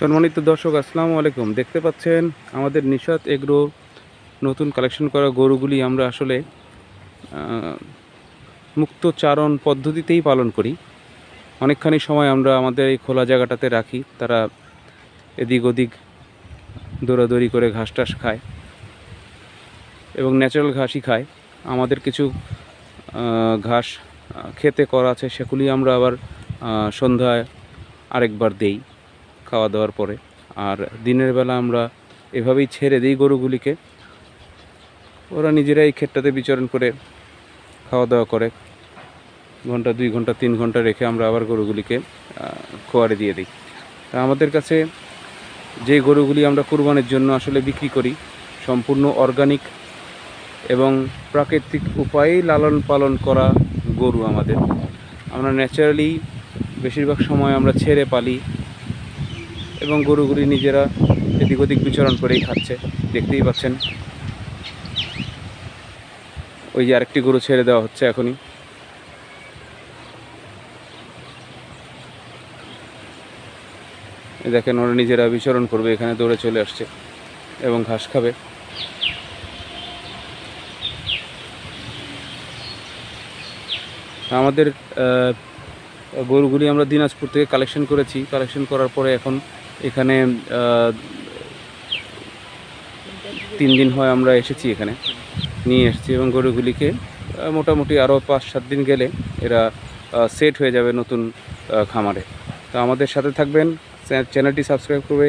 সম্মানিত দর্শক, আসসালামু আলাইকুম। দেখতে পাচ্ছেন আমাদের নিশাত এগ্রো নতুন কালেকশন করা গরুগুলি আমরা আসলে মুক্ত চারণ পদ্ধতিতেই পালন করি। অনেকখানি সময় আমরা আমাদের এই খোলা জায়গাটাতে রাখি। তারা এদিক ওদিক দৌড়াদৌড়ি করে ঘাস টাস খায় এবং ন্যাচারাল ঘাসই খায়। আমাদের কিছু ঘাস খেতে করা আছে, সেগুলি আমরা আবার সন্ধ্যায় আরেকবার দেই। খাওয়া দাওয়ার পরে। আর দিনের বেলা আমরা এভাবেই ছেড়ে দিই গরুগুলিকে। ওরা নিজেরাই এই ক্ষেতটাতে বিচরণ করে খাওয়া দাওয়া করে। ঘণ্টা, দুই ঘণ্টা, তিন ঘণ্টা রেখে আমরা আবার গরুগুলিকে খোয়ারে দিয়ে দিই। তা আমাদের কাছে যে গরুগুলি আমরা কুরবানির জন্য আসলে বিক্রি করি, সম্পূর্ণ অর্গানিক এবং প্রাকৃতিক উপায়েই লালন পালন করা গরু আমাদের। আমরা ন্যাচারালি বেশিরভাগ সময় আমরা ছেড়ে পালি এবং গরুগুলি নিজেরা এদিক ওদিক বিচরণ করেই খাচ্ছে। দেখতেই পাচ্ছেন। ওই যে আরেকটি গরু ছেড়ে দেওয়া হচ্ছে এখনই। দেখেন, ওরা নিজেরা বিচরণ করবে, এখানে দৌড়ে চলে আসছে এবং ঘাস খাবে। আমাদের গরুগুলি আমরা দিনাজপুর থেকে কালেকশন করেছি। কালেকশন করার পরে এখন এখানে তিন দিন হয় আমরা এসেছি এখানে। নিয়ে এসেছি এবং গরুগুলিকে মোটামুটি আরও পাঁচ, সাত দিন গেলে এরা সেট হয়ে যাবে নতুন খামারে। তো আমাদের সাথে থাকবেন চ্যানেলটি সাবস্ক্রাইব করবে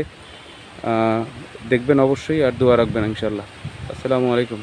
দেখবেন অবশ্যই আর দোয়া রাখবেন ইনশাল্লাহ আসসালামু আলাইকুম।